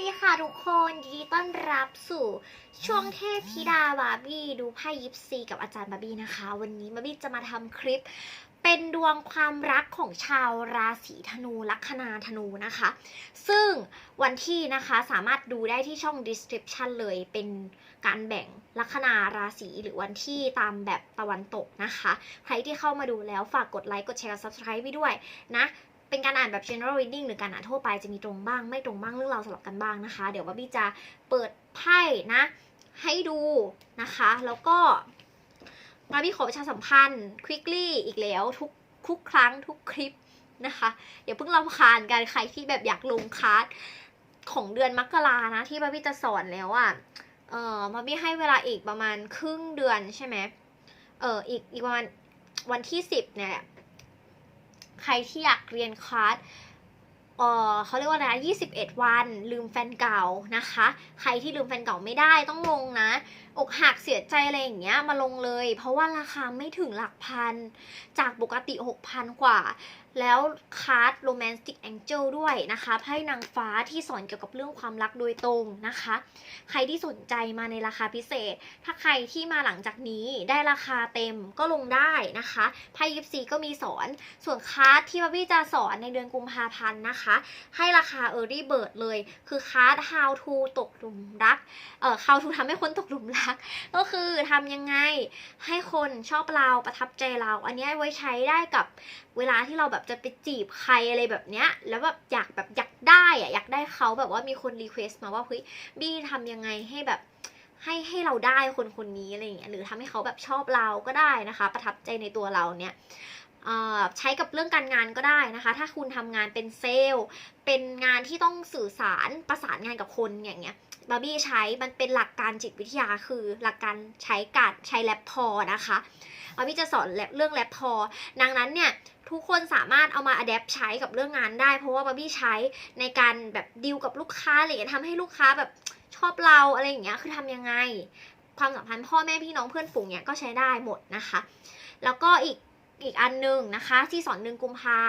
ดีค่ะทุกคนยินดีต้อนรับสู่ช่วงเทพธิดาบาร์บี้ดูไพ่ยิปซีกับอาจารย์บาร์บี้นะคะ วันนี้บาร์บี้จะมาทำคลิป เป็นดวงความรักของชาวราศีธนูลัคนาธนูนะคะ ซึ่งวันที่นะคะสามารถดูได้ที่ช่อง description เลยเป็นการแบ่งลัคนาราศีหรือวันที่ตามแบบตะวันตกนะคะ ใครที่เข้ามาดูแล้วฝากกดไลค์กดแชร์กด subscribe ไว้ด้วยนะ เป็นการอ่านแบบ general reading หรือการอ่านทั่วไปจะมีตรงบ้าง ไม่ตรงบ้างเรื่องราวสลับกันบ้างนะคะ เดี๋ยวว่าบี้จะเปิดไพ่นะ ให้ดูนะคะ แล้วก็มาบี้ขอประชาสัมพันธ์ quickly อีกแล้วทุกทุกครั้งทุกคลิปนะคะอย่าเพิ่งรำคาญกันใครที่แบบอยากลงคลาสของเดือนมกรานะ ที่บาบี้จะสอนแล้วอะ่ะเออมาบี้ให้เวลาอีกประมาณครึ่งเดือนใช่ไหมเอออีกอีกประมาณวันที่สิบเนี่ยแหละ ใครที่อยากเรียนคลาสเออเขาเรียกว่าอะไรนะ21 วันลืมแฟนเก่านะคะ ใครที่ลืมแฟนเก่าไม่ได้ต้องลงนะ อกหักเสียใจอะไรอย่างเงี้ยมาลงเลย เพราะว่าราคาไม่ถึงหลักพัน จากปกติ6,000กว่า แล้วคาร์ดโรแมนติกแองเจิลด้วยนะคะไพ่นางฟ้าที่สอนเกี่ยวกับเรื่องความรักโดยตรงนะคะ ใครที่สนใจมาในราคาพิเศษ ถ้าใครที่มาหลังจากนี้ได้ราคาเต็มก็ลงได้นะคะไพ่ยิปซีก็มีสอน ส่วนคลาสที่บาบี้จะสอนในเดือนกุมภาพันธ์นะคะ ให้ราคา Early Bird เลย คือคลาส How to ตกหลุมรักเอ่อ How to ทำให้คนตกหลุมรักก็คือทำยังไงให้คนชอบเราประทับใจเรา อันนี้ไว้ใช้ได้กับเวลาที่เราแบบจะไปจีบใครอะไรแบบเนี้ย แล้วแบบอยากแบบอยากได้อะอยากได้เขาแบบว่ามีคนรีเควสต์มาว่าเฮ้ยบี้ทำยังไงให้แบบให้ให้เราได้คนคนนี้อะไรอย่างเงี้ยหรือทำให้เขาแบบชอบเราก็ได้นะคะ ประทับใจในตัวเราเนี่ยใช้กับเรื่องการงานก็ได้นะคะ ถ้าคุณทำงานเป็นเซลล์ เป็นงานที่ต้องสื่อสารประสานงานกับคนอย่างเงี้ย บาร์บี้ใช้มันเป็นหลักการจิตวิทยาคือหลักการใช้การใช้แลปพอนะคะบาร์บี้จะสอนเรื่องแลปพอดังนั้นเนี่ยทุกคนสามารถเอามาอัดแอปใช้กับเรื่องงานได้ เพราะว่าบาร์บี้ใช้ในการแบบดีลกับลูกค้าอะไรอย่างเงี้ยทำให้ลูกค้าแบบชอบเราอะไรอย่างเงี้ยคือทำยังไง ความสัมพันธ์พ่อแม่พี่น้องเพื่อนฝูงเนี่ยก็ใช้ได้หมดนะคะ แล้วก็อีกอีกอันหนึ่งนะคะ ที่สอนหนึ่งกุมภา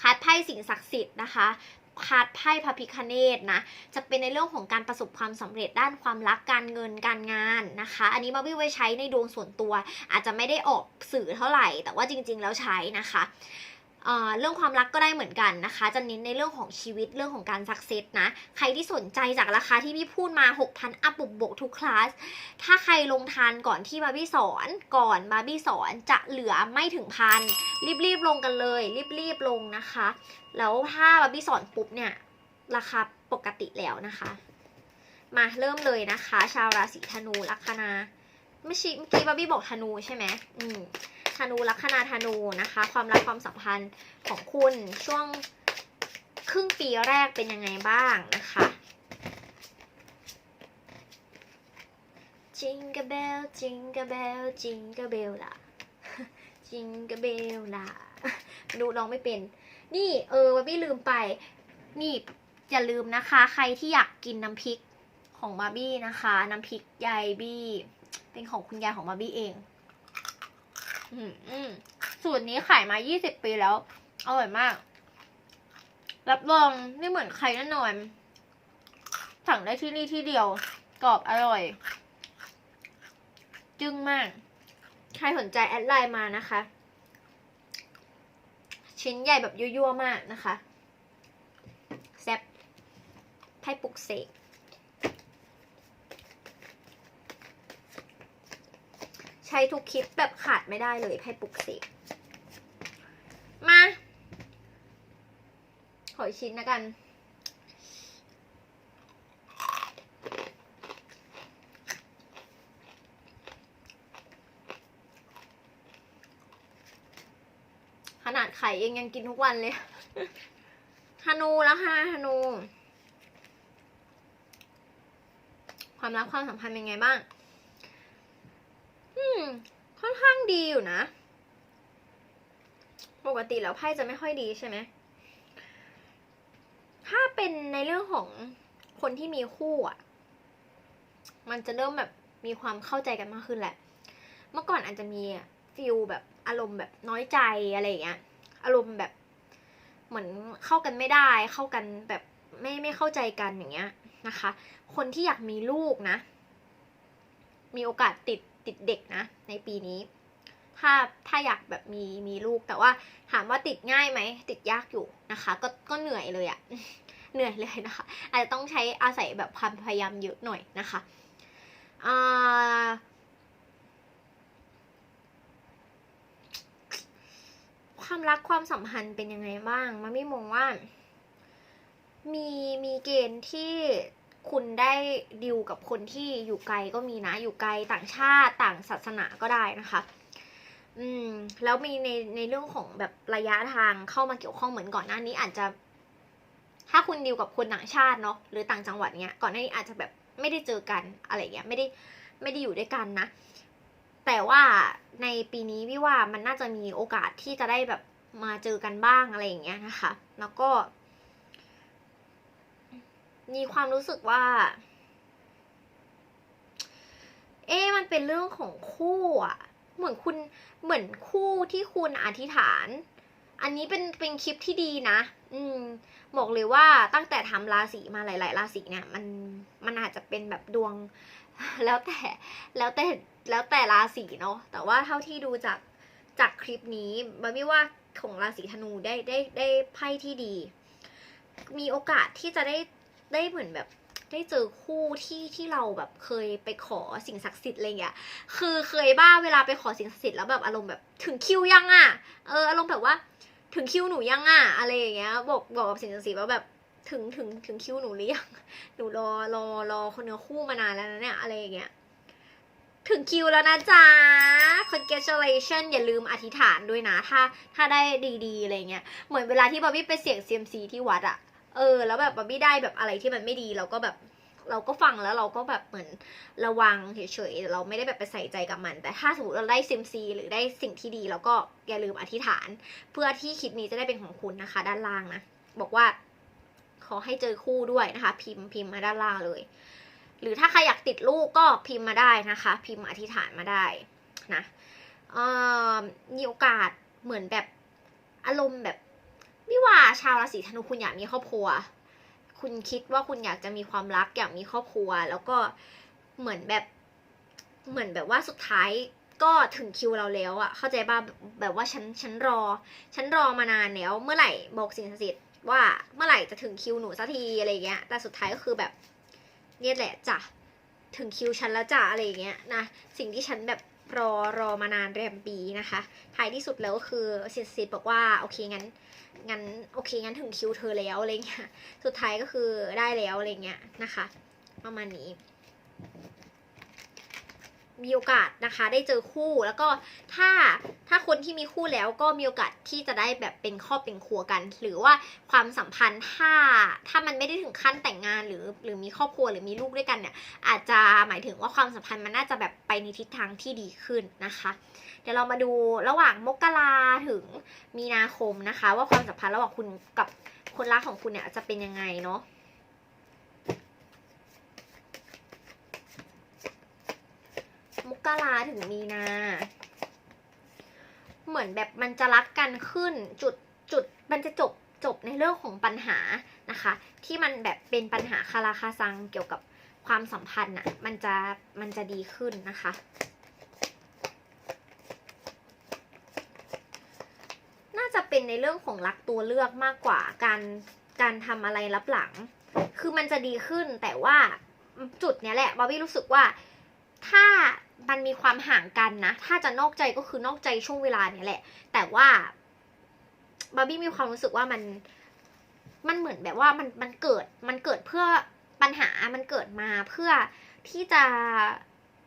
คัดไพ่สิ่งศักดิ์สิทธิ์นะคะ คัดไพ่พระพิคเนตนะ จะเป็นในเรื่องของการประสบความสำเร็จด้านความรักการเงินการงานนะคะ อันนี้มาวิไว้ใช้ในดวงส่วนตัว อาจจะไม่ได้ออกสื่อเท่าไหร่ แต่ว่าจริง ๆ แล้วใช้นะคะเรื่องความรักก็ได้เหมือนกันนะคะ จะเน้นในเรื่องของชีวิตเรื่องของการสักเซสนะ ใครที่สนใจจากราคาที่พี่พูดมา 6,000 อัพบุกบกทุกคลาส ถ้าใครลงทานก่อนที่บาร์บี้สอนก่อนบาร์บี้สอนจะเหลือไม่ถึงพันรีบๆลงกันเลย รีบๆลงนะคะ แล้วถ้าบาร์บี้สอนปุ๊บเนี่ย ราคาปกติแล้วนะคะ มาเริ่มเลยนะคะ ชาวราศีธนูลัคนาไม่ใช่เมื่อกี้บาร์บี้บอกธนูใช่ไหมอืมธนูลัคนาธนูนะคะ ความรักความสัมพันธ์ของคุณช่วงครึ่งปีแรกเป็นยังไงบ้างนะคะ Jingle bell Jingle bell Jingle bell ล่ะ Jingle bell ล่ะดูร้องไม่เป็น นี่เออวาบี้ลืมไป นี่อย่าลืมนะคะ ใครที่อยากกินน้ำพริกของบาร์บี้นะคะ น้ำพริกยายบี้ เป็นของคุณยายของบาร์บี้เองอืมสูตรนี้ขายมา 20 ปีแล้ว อร่อยมาก รับรองไม่เหมือนใครแน่นอน สั่งได้ที่นี่ที่เดียว กรอบอร่อย จึ้งมาก ใครสนใจแอดไลน์มานะคะ ชิ้นใหญ่แบบยั่วๆมากนะคะแซบไพ่ปลุกเสกใช้ทุกคลิปแบบขาดไม่ได้เลยไพ่ปลุกเสกมา ขอชิ้นนะกัน ขนาดไข่เองยังกินทุกวันเลยฮานูแล้วค่ะฮานู ความรักความสัมพันธ์เป็นไงบ้าง อืม ค่อนข้างดีอยู่นะ ปกติแล้วไพ่จะไม่ค่อยดีใช่ไหม ถ้าเป็นในเรื่องของคนที่มีคู่อะ มันจะเริ่มแบบมีความเข้าใจกันมากขึ้นแหละ เมื่อก่อนอาจจะมี ฟิลแบบอารมณ์แบบน้อยใจอะไรอย่างเงี้ย อารมณ์แบบเหมือนเข้ากันไม่ได้ เข้ากันแบบไม่ไม่เข้าใจกันอย่างเงี้ยนะคะ คนที่อยากมีลูกนะ มีโอกาสติดติดเด็กนะ ในปีนี้ ถ้าถ้าอยากแบบมีมีลูก แต่ว่าถามว่าติดง่ายไหมติดยากอยู่นะคะ ก็ก็เหนื่อยเลยอะเหนื่อยเลยนะคะ อาจจะต้องใช้อาศัยแบบความพยายามเยอะหน่อยนะคะอ่า ความรักความสัมพันธ์เป็นยังไงบ้างมันไม่มองว่า มีมีเกณฑ์ที่คุณได้ดิวกับคนที่อยู่ไกลก็มีนะ อยู่ไกลต่างชาติต่างศาสนาก็ได้นะคะ อืม แล้วมีในในเรื่องของแบบระยะทางเข้ามาเกี่ยวข้องเหมือนก่อนหน้านี้อาจจะ ถ้าคุณดิวกับคนต่างชาติเนาะหรือต่างจังหวัดเนี้ยก่อนหน้านี้อาจจะแบบไม่ได้เจอกันอะไรเงี้ยไม่ได้ไม่ได้อยู่ด้วยกันนะ แต่ว่าในปีนี้พี่ว่ามันน่าจะมีโอกาสที่จะได้แบบมาเจอกันบ้างอะไรอย่างเงี้ยนะคะ แล้วก็ มีความรู้สึกว่า เอ๊มันเป็นเรื่องของคู่อะเหมือนคุณเหมือนคู่ที่คุณอธิษฐาน อันนี้เป็นเป็นคลิปที่ดีนะ อืมบอกเลยว่าตั้งแต่ทำราศีมาหลาย ๆ ราศีเนี่ย มันมันอาจจะเป็นแบบดวง แล้วแต่แล้วแต่แล้วแต่ราศีเนาะแต่ว่าเท่าที่ดูจากจากคลิปนี้บาบี้ว่าของราศีธนูได้ได้ได้ไพ่ที่ดี มีโอกาสที่จะได้ได้เหมือนแบบได้เจอคู่ที่ที่เราแบบเคยไปขอสิ่งศักดิ์สิทธิ์อะไรเงี้ย คือเคยบ้าเวลาไปขอสิ่งศักดิ์สิทธิ์แล้วแบบอารมณ์แบบถึงคิวยังอะ่ะ เอออารมณ์แบบว่า ถึงคิวหนูยังอะ่ะอะไรอย่างเงี้ย บอกบอกกับสิ่งศักดิ์สิทธิ์ว่าแบบถึงถึงถึงคิวหนูหรือยังหนูรอรอรอคนเนื้อคู่มานานแล้วนะเนี่ยอะไรอย่างเงี้ยถึงคิวแล้วนะจ๊ะ congratulation อย่าลืมอธิษฐานด้วยนะ ถ้าถ้าได้ดีๆอะไรเงี้ย เหมือนเวลาที่บอบบี้ไปเสี่ยงเซียมซีที่วัดอะเออ แล้วแบบบอบบี้ได้แบบอะไรที่มันไม่ดีเราก็แบบ เราก็ฟังแล้วเราก็แบบเหมือนระวังเฉยๆเราไม่ได้แบบไปใส่ใจกับมัน แต่ถ้าสมมติเราได้ซียมซีหรือได้สิ่งที่ดีเราก็อย่าลืมอธิษฐาน เพื่อที่คลิปนี้จะได้เป็นของคุณนะคะ ด้านล่างนะบอกว่า ขอให้เจอคู่ด้วยนะคะ พิมพ์พิมพ์มาด้านล่างเลย หรือถ้าใครอยากติดลูกก็พิมพ์มาได้นะคะ พิมพ์อธิษฐานมาได้นะมีโอกาสเหมือนแบบอารมณ์แบบวิว่าชาวราศีธนูคุณอยากมีครอบครัว คุณคิดว่าคุณอยากจะมีความรักอยากมีครอบครัว แล้วก็เหมือนแบบเหมือนแบบว่าสุดท้ายก็ถึงคิวเราแล้วอะเข้าใจป่ะแบบว่าฉันฉันรอ ฉันรอมานานแล้ว เมื่อไหร่บอกสิ่งศักดิ์สิทธิ์ว่าเมื่อไหร่จะถึงคิวหนูสักทีอะไรเงี้ย แต่สุดท้ายก็คือแบบเนี่ยแหละจ้ะถึงคิวฉันแล้วจ้ะอะไรอย่างเงี้ยนะสิ่งที่ฉันแบบ รอรอมานานแรมปีนะคะท้ายที่สุดแล้วก็คือสิทธิ์สิทธิ์บอกว่าโอเคงั้นงั้นโอเคงั้นถึงคิวเธอแล้วอะไรเงี้ยสุดท้ายก็คือได้แล้วอะไรเงี้ยนะคะ ประมาณนี้ มีโอกาสนะคะ ได้เจอคู่แล้วก็ถ้า ที่มีคู่แล้วก็มีโอกาสที่จะได้แบบเป็นครอบเป็นครัวกัน หรือว่าความสัมพันธ์ถ้าถ้ามันไม่ได้ถึงขั้นแต่งงานหรือหรือมีครอบครัวหรือมีลูกด้วยกันเนี่ยอาจจะหมายถึงว่าความสัมพันธ์มันน่าจะแบบไปในทิศทางที่ดีขึ้นนะคะ เดี๋ยวเรามาดูระหว่างมกราถึงมีนาคมนะคะ ว่าความสัมพันธ์ระหว่างคุณกับคนรักของคุณเนี่ยจะเป็นยังไงเนาะมกราถึงมีนา เหมือนแบบมันจะรักกันขึ้นจุดจุดมันจะจบจบในเรื่องของปัญหานะคะ ที่มันแบบเป็นปัญหาคาราคาซังเกี่ยวกับความสัมพันธ์น่ะมันจะมันจะดีขึ้นนะคะ น่าจะเป็นในเรื่องของรักตัวเลือกมากกว่าการการทำอะไรรับหลัง คือมันจะดีขึ้นแต่ว่าจุดเนี้ยแหละบอบบี้รู้สึกว่าถ้า มันมีความห่างกันนะ ถ้าจะนอกใจก็คือนอกใจช่วงเวลาเนี้ยแหละ แต่ว่าบาร์บี้มีความรู้สึกว่ามัน มันเหมือนแบบว่ามันมันเกิด มันเกิดเพื่อปัญหา มันเกิดมาเพื่อที่จะ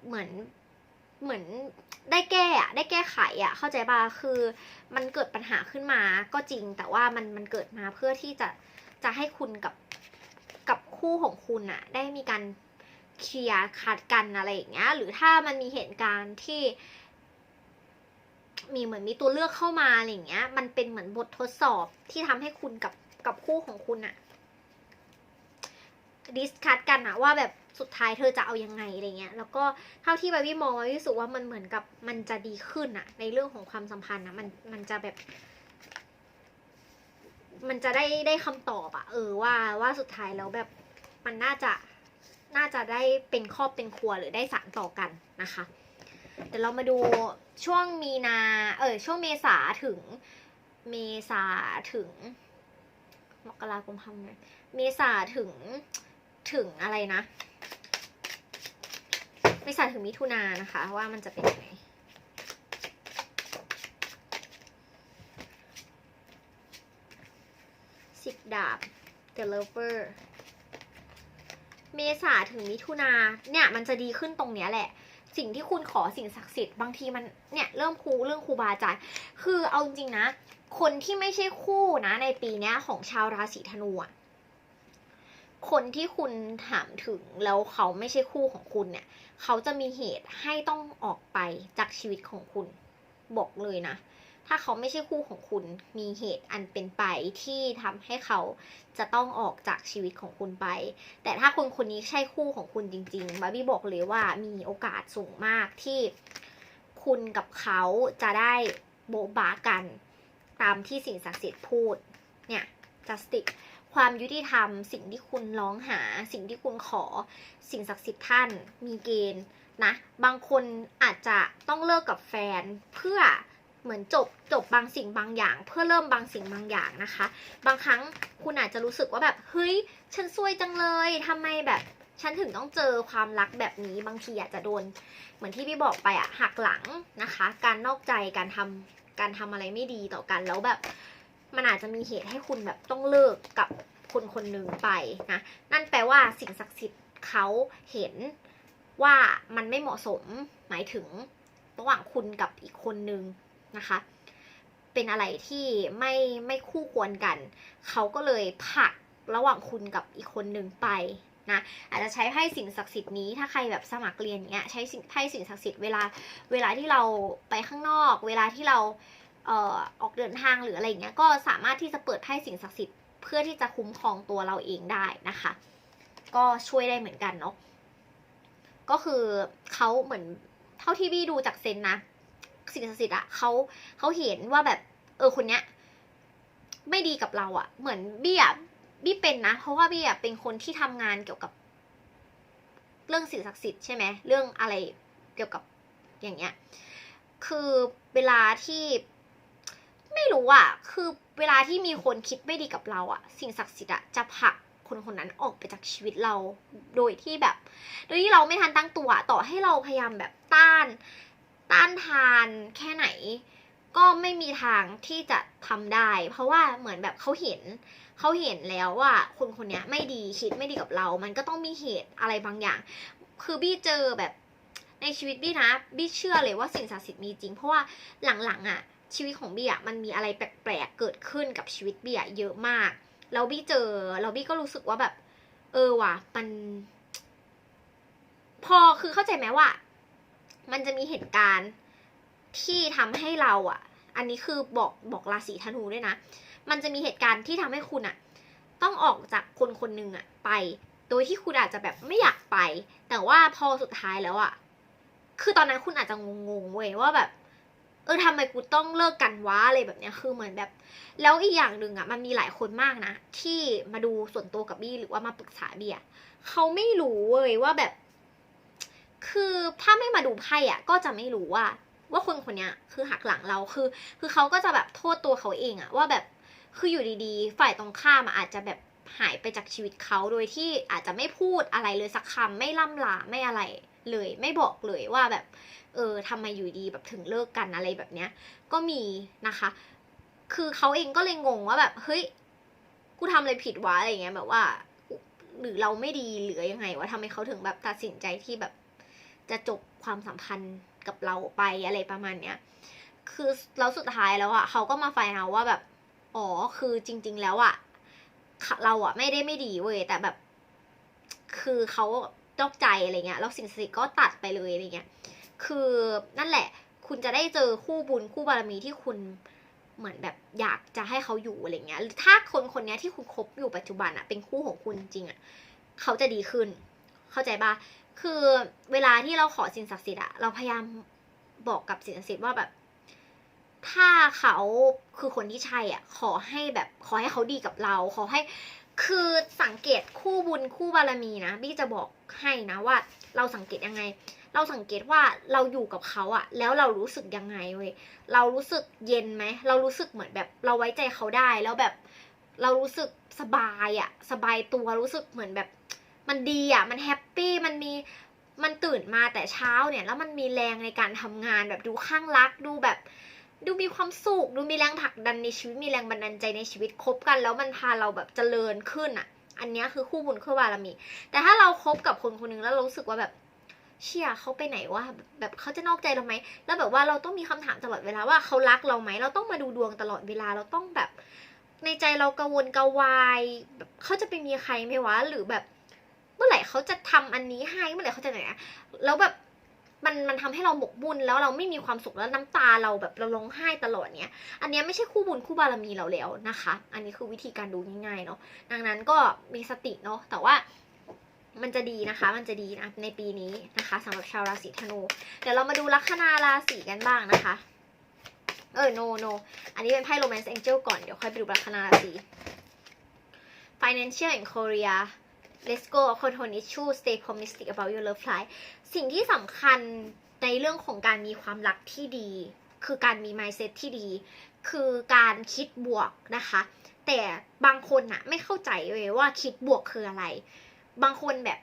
เหมือนเหมือนได้แก้อะได้แก้ไขอะเข้าใจป่ะคือมันเกิดปัญหาขึ้นมาก็จริง แต่ว่ามันมันเกิดมาเพื่อที่จะจะให้คุณกับกับคู่ของคุณอะได้มีการ เคลียร์คัดกันอะไรอย่างเงี้ย หรือถ้ามันมีเหตุการณ์ที่ มีเหมือนมีตัวเลือกเข้ามาอะไรอย่างเงี้ย มันเป็นเหมือนบททดสอบที่ทำให้คุณกับกับคู่ของคุณอะดิสคัดกันอะว่าแบบสุดท้ายเธอจะเอายังไงอะไรเงี้ย แล้วก็เท่าที่บาบี้มองบาบี้รู้สึกว่ามันเหมือนกับมันจะดีขึ้นอะในเรื่องของความสัมพันธ์อะมันมันจะแบบ มันจะได้ได้คำตอบอะเออว่าว่าสุดท้ายแล้วแบบมันน่าจะ น่าจะได้เป็นครอบเป็นครัวหรือได้สานต่อกันนะคะ เดี๋ยวเรามาดูช่วงมีนาเออช่วงเมษาถึงเมษาถึงมกราคมทำไงเมษาถึงถึงอะไรนะเมษาถึงมิถุนานะคะ ว่ามันจะเป็นยังไงสิบดาบ The Lover เมษาถึงมิถุนาเนี่ยมันจะดีขึ้นตรงเนี้ยแหละ สิ่งที่คุณขอสิ่งศักดิ์สิทธิ์บางทีมันเนี่ยเริ่มครูเรื่องครูบาอาจารย์คือเอาจริงนะ คนที่ไม่ใช่คู่นะในปีเนี้ยของชาวราศีธนูอะคนที่คุณถามถึงแล้วเขาไม่ใช่คู่ของคุณเนี่ย เขาจะมีเหตุให้ต้องออกไปจากชีวิตของคุณ บอกเลยนะ ถ้าเขาไม่ใช่คู่ของคุณมีเหตุอันเป็นไปที่ทำให้เขาจะต้องออกจากชีวิตของคุณไป แต่ถ้าคนคนนี้ใช่คู่ของคุณจริงๆบาร์บี้บอกเลยว่ามีโอกาสสูงมากที่คุณกับเขาจะได้โบบากัน ตามที่สิ่งศักดิ์สิทธิ์พูดเนี่ย justice ความยุติธรรม สิ่งที่คุณร้องหา สิ่งที่คุณขอ สิ่งศักดิ์สิทธิ์ท่านมีเกณฑ์นะ บางคนอาจจะต้องเลิกกับแฟนเพื่อ เหมือนจบจบบางสิ่งบางอย่าง เพื่อเริ่มบางสิ่งบางอย่างนะคะ บางครั้งคุณอาจจะรู้สึกว่าแบบเฮ้ยฉันซวยจังเลยทำไมแบบฉันถึงต้องเจอความรักแบบนี้บางทีอาจจะโดน เหมือนที่พี่บอกไปอะหักหลังนะคะ การนอกใจการทำการทำอะไรไม่ดีต่อกันแล้วแบบ มันอาจจะมีเหตุให้คุณแบบต้องเลิกกับคนคนหนึ่งไปนะนั่นแปลว่าสิ่งศักดิ์สิทธิ์เขาเห็นว่ามันไม่เหมาะสมหมายถึงระหว่างคุณกับอีกคนนึง นะคะ เป็นอะไรที่ไม่ไม่คู่ควรกัน เขาก็เลยผลักระหว่างคุณกับอีกคนหนึ่งไปนะอาจจะใช้ไพ่สิ่งศักดิ์สิทธิ์นี้ถ้าใครแบบสมัครเรียนเงี้ยใช้สิ่งไพ่สิ่งศักดิ์สิทธิ์เวลาเวลาที่เราไปข้างนอก เวลาที่เราเอ่อออกเดินทางหรืออะไรเงี้ยก็สามารถที่จะเปิดไพ่สิ่งศักดิ์สิทธิ์เพื่อที่จะคุ้มครองตัวเราเองได้นะคะ ก็ช่วยได้เหมือนกันเนาะก็คือเขาเหมือนเท่าที่พี่ดูจากเซนนะ สิ่งศักดิ์สิทธิ์อะเขาเขาเห็นว่าแบบ เออคนเนี้ย ไม่ดีกับเราอะเหมือนบี้อะบี้เป็นนะ เพราะว่าบี้อะเป็นคนที่ทำงานเกี่ยวกับ เรื่องสิ่งศักดิ์สิทธิ์ใช่ไหมเรื่องอะไรเกี่ยวกับอย่างเงี้ย คือเวลาที่ไม่รู้อะคือเวลาที่มีคนคิดไม่ดีกับเราอะสิ่งศักดิ์สิทธิ์อะจะผลักคนคนนั้นออกไปจากชีวิตเรา โดยที่แบบ โดยที่เราไม่ทันตั้งตัว ต่อให้เราพยายามแบบต้าน ต้านทานแค่ไหน ก็ไม่มีทางที่จะทำได้ เพราะว่าเหมือนแบบเขาเห็นเขาเห็นแล้วว่าคนคนเนี้ยไม่ดีคิดไม่ดีกับเรา มันก็ต้องมีเหตุอะไรบางอย่าง คือบี้เจอแบบในชีวิตบี้นะบี้เชื่อเลยว่าสิ่งศักดิ์สิทธิ์มีจริง เพราะว่าหลังๆอะชีวิตของบี้อะมันมีอะไรแปลกๆเกิดขึ้นกับชีวิตบี้อะเยอะมากแล้วบี้เจอแล้วบี้ก็รู้สึกว่าแบบ เออว่ะมัน พอคือเข้าใจไหมว่า มันจะมีเหตุการณ์ที่ทำให้เราอะ อันนี้คือบอกบอกราศีธนูด้วยนะ มันจะมีเหตุการณ์ที่ทำให้คุณอะ ต้องออกจากคนคนหนึ่งอะไป โดยที่คุณอาจจะแบบไม่อยากไป แต่ว่าพอสุดท้ายแล้วอะ คือตอนนั้นคุณอาจจะงงๆเว้ยว่าแบบ เออทำไมกูต้องเลิกกันวะอะไรแบบเนี้ย คือเหมือนแบบ แล้วอีกอย่างหนึ่งอะ มันมีหลายคนมากนะที่มาดูส่วนตัวกับบี้หรือว่ามาปรึกษาบี้อะเขาไม่รู้เว้ยว่าแบบ คือถ้าไม่มาดูไพ่อะ ก็จะไม่รู้ว่า ว่าคนคนนี้คือหักหลังเราคือ คือเขาก็จะแบบโทษตัวเขาเองอะว่าแบบคืออยู่ดีๆ ฝ่ายตรงข้ามอะอาจจะแบบหายไปจากชีวิตเขาโดยที่อาจจะไม่พูดอะไรเลยสักคำไม่ล่ำลาไม่อะไรเลย ไม่บอกเลยว่าแบบ เออทำไมอยู่ดีแบบถึงเลิกกันอะไรแบบเนี้ย ก็มีนะคะ คือเขาเองก็เลยงงว่าแบบ เฮ้ยกูทำอะไรผิดวะอะไรเงี้ยแบบว่า หรือเราไม่ดีหรือยังไงวะทำไมเขาถึงแบบตัดสินใจที่แบบ จะจบความสัมพันธ์กับเราไปอะไรประมาณเนี้ย คือแล้วสุดท้ายแล้วอะเขาก็มาไฟเอาว่าแบบ อ๋อ คือจริง ๆ แล้วอะเราอะไม่ได้ไม่ดีเว้ย แต่แบบ คือเขาตอกใจอะไรเงี้ย แล้วสิ่งศักดิ์สิทธิ์ก็ตัดไปเลยอะไรเงี้ย คือนั่นแหละ คุณจะได้เจอคู่บุญคู่บารมีที่คุณเหมือนแบบอยากจะให้เขาอยู่อะไรเงี้ย หรือถ้าคนคนเนี้ยที่คุณคบอยู่ปัจจุบันอะเป็นคู่ของคุณจริงอะเขาจะดีขึ้น เข้าใจปะ คือเวลาที่เราขอสิ่งศักดิ์สิทธิ์อะเราพยายามบอกกับสิ่งศักดิ์สิทธิ์ว่าแบบ ถ้าเขาคือคนที่ใช่อะ ขอให้แบบขอให้เขาดีกับเรา ขอให้คือสังเกตคู่บุญคู่บารมีนะบี้จะบอกให้นะว่า เราสังเกตยังไง เราสังเกตว่าเราอยู่กับเขาอะแล้วเรารู้สึกยังไงเว้ยเรารู้สึกเย็นไหมเรารู้สึกเหมือนแบบ เราไว้ใจเขาได้แล้วแบบ เรารู้สึกสบายอะสบายตัวรู้สึกเหมือนแบบ มันดีอะมันแฮป ปี้มันมีมันตื่นมาแต่เช้าเนี่ย แล้วมันมีแรงในการทำงานแบบดูข้างรักดูแบบ ดูมีความสุขดูมีแรงผลักดันในชีวิตมีแรงบันดาลใจในชีวิตคบกัน แล้วมันพาเราแบบเจริญขึ้นอะอันเนี้ยคือคู่บุญคู่บารมี แต่ถ้าเราคบกับคนคนหนึงแล้วรู้สึกว่าแบบเชี่ยเขาไปไหนวะแบบแบบเขาจะนอกใจเราไหมแล้วแบบว่าเราต้องมีคำถามตลอดเวลาว่าเขารักเราไหมเราต้องมาดูดวงตลอดเวลาเราต้องแบบ ในใจเรากังวลกระวายแบบเขาจะไปมีใครไหมวะหรือแบบ เมื่อไหร่เขาจะทำอันนี้ให้เมื่อไหร่เขาจะไหนอะแล้วแบบมันมันทำให้เราหมกมุ่นแล้วเราไม่มีความสุขแล้วน้ำตาเราแบบเราร้องไห้ตลอดเนี้ย อันเนี้ยไม่ใช่คู่บุญคู่บารมีเราแล้วนะคะ อันนี้คือวิธีการดูง่ายๆเนาะดังนั้นก็มีสติเนาะแต่ว่ามันจะดีนะคะ มันจะดีนะในปีนี้นะคะสำหรับชาวราศีธนู เดี๋ยวเรามาดูลัคนาราศีกันบ้างนะคะ เออ no no อันนี้เป็นไพ่ romance angel ก่อน เดี๋ยวค่อยไปดูลัคนาราศี financial in Korea let's go control issue stay optimistic about your love life สิ่งที่สำคัญในเรื่องของการมีความรักที่ดี คือการมี mindset ที่ดี คือการคิดบวกนะคะ แต่บางคนน่ะไม่เข้าใจเลยว่าคิดบวกคืออะไร บางคนแบบ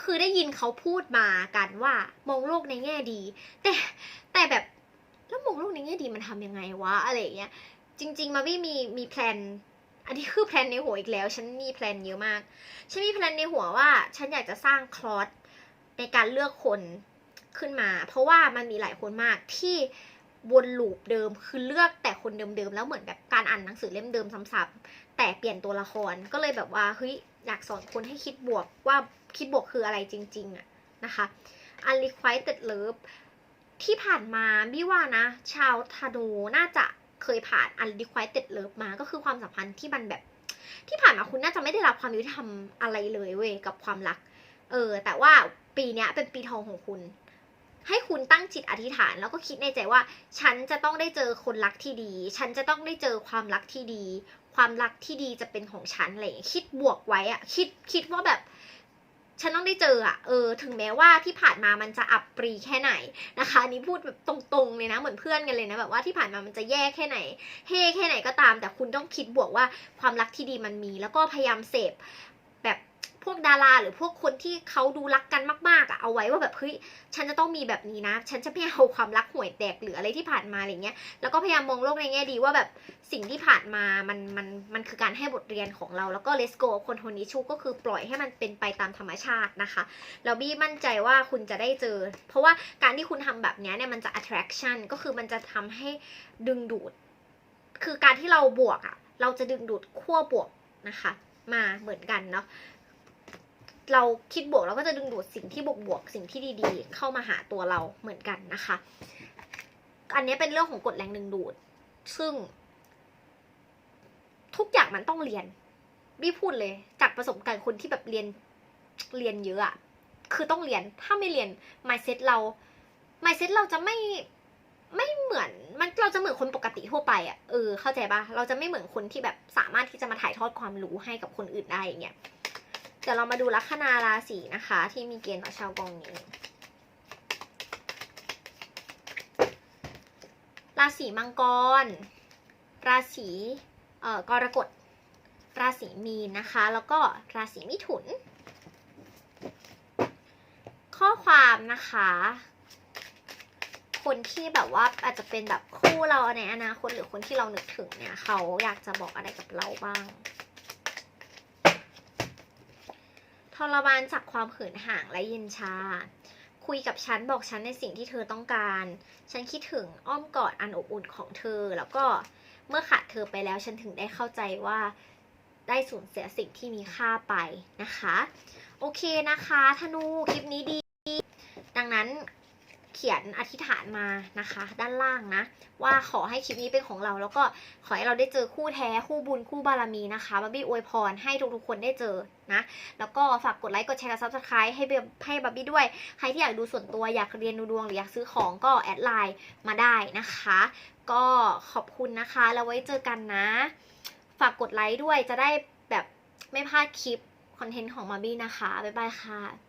คือได้ยินเขาพูดมากันว่ามองโลกในแง่ดี แต่แต่แบบแล้วมองโลกในแง่ดีมันทำยังไงวะอะไรเงี้ยจริง ๆ มาวี่มีมีแพลน อันนี้คือแพลนในหัวอีกแล้ว ฉันมีแพลนเยอะมาก ฉันมีแพลนในหัวว่า ฉันอยากจะสร้างคลอสในการเลือกคนขึ้นมา เพราะว่ามันมีหลายคนมากที่วนลูปเดิมคือเลือกแต่คนเดิมๆแล้วเหมือนแบบการอ่านหนังสือเล่มเดิมซ้ำๆแต่เปลี่ยนตัวละครก็เลยแบบว่าเฮ้ยอยากสอนคนให้คิดบวกว่าคิดบวกคืออะไรจริงๆอะนะคะ unrequited love ที่ผ่านมาพี่ว่านะ ชาวธนูน่าจะ เคยผ่าน unrequited love มาก็คือความสัมพันธ์ที่มันแบบ ที่ผ่านมาคุณน่าจะไม่ได้รับความยุติธรรมอะไรเลยเว้ยกับความรัก เออ แต่ว่าปีเนี้ยเป็นปีทองของคุณ ให้คุณตั้งจิตอธิษฐาน แล้วก็คิดในใจว่า ฉันจะต้องได้เจอคนรักที่ดี ฉันจะต้องได้เจอความรักที่ดี ความรักที่ดีจะเป็นของฉันอะไรอย่างเงี้ยคิดบวกไว้อะคิดคิดว่าแบบ ฉันต้องได้เจออะเออ ถึงแม้ว่าที่ผ่านมามันจะอับปรีแค่ไหนนะคะอันนี้พูดแบบตรงๆเลยนะ เหมือนเพื่อนกันเลยนะแบบว่าที่ผ่านมามันจะแย่แค่ไหนเฮ่แค่ไหนก็ตาม แต่คุณต้องคิดบวกว่าความรักที่ดีมันมี แล้วก็พยายามเสพ พวกดาราหรือพวกคนที่เขาดูรักกันมากๆอะเอาไว้ว่าแบบเฮ้ยฉันจะต้องมีแบบนี้นะ ฉันจะไม่เอาความรักห่วยแตกหรืออะไรที่ผ่านมาอะไรเงี้ยแล้วก็พยายามมองโลกในแง่ดีว่าแบบสิ่งที่ผ่านมามันมันมันคือการให้บทเรียนของเราแล้วก็ let's go คนคนนี้ชูก็คือปล่อยให้มันเป็นไปตามธรรมชาตินะคะแล้วบี้มั่นใจว่าคุณจะได้เจอ เพราะว่าการที่คุณทำแบบเนี้ยเนี่ยมันจะ attraction ก็คือมันจะทำให้ดึงดูด คือการที่เราบวกอะ่ะเราจะดึงดูดขั้วบวกนะคะ มาเหมือนกันเนาะ เราคิดบวกเราก็จะดึงดูดสิ่งที่บวกบวกๆสิ่งที่ดีๆ เข้ามาหาตัวเราเหมือนกันนะคะ อันนี้เป็นเรื่องของกฎแรงดึงดูด ซึ่ง ทุกอย่างมันต้องเรียนบี้พูดเลย จากประสบการณ์คนที่แบบเรียนเรียนเยอะอะคือต้องเรียนถ้าไม่เรียน mindset เรา mindset เราจะไม่ไม่เหมือนมันเราจะเหมือนคนปกติทั่วไปอะเออเข้าใจปะเราจะไม่เหมือนคนที่แบบสามารถที่จะมาถ่ายทอดความรู้ให้กับคนอื่นได้อย่างเงี้ย เดี๋ยวเรามาดูลัคนาราศีนะคะ ที่มีเกณฑ์ต่อชาวกองนี้ราศีมังกร ราศีเอ่อกรกฎ ราศีมีนนะคะ แล้วก็ราศีมิถุน ข้อความนะคะ คนที่แบบว่าอาจจะเป็นแบบคู่เราในอนาคตหรือคนที่เรานึกถึงเนี่ย เขาอยากจะบอกอะไรกับเราบ้าง ทรมานจากความเขินห่างและเย็นชา คุยกับฉันบอกฉันในสิ่งที่เธอต้องการ ฉันคิดถึงอ้อมกอดอันอบอุ่นของเธอ แล้วก็เมื่อขาดเธอไปแล้วฉันถึงได้เข้าใจว่าได้สูญเสียสิ่งที่มีค่าไปนะคะ โอเคนะคะธนูคลิปนี้ดี ดังนั้น เขียนอธิษฐานมานะคะ ด้านล่างนะ ว่าขอให้คลิปนี้เป็นของเรา แล้วก็ขอให้เราได้เจอคู่แท้คู่บุญคู่บารมีนะคะบับบี้อวยพรให้ทุกๆคนได้เจอนะ แล้วก็ฝากกดไลค์กดแชร์กับซับสไครต์ให้ให้บับบี้ด้วย ใครที่อยากดูส่วนตัวอยากเรียนดูดวงหรืออยากซื้อของก็แอดไลน์มาได้นะคะ ก็ขอบคุณนะคะแล้วไว้เจอกันนะ ฝากกดไลค์ด้วยจะได้แบบไม่พลาดคลิปคอนเทนต์ของมาบี้นะคะบ๊ายบายค่ะ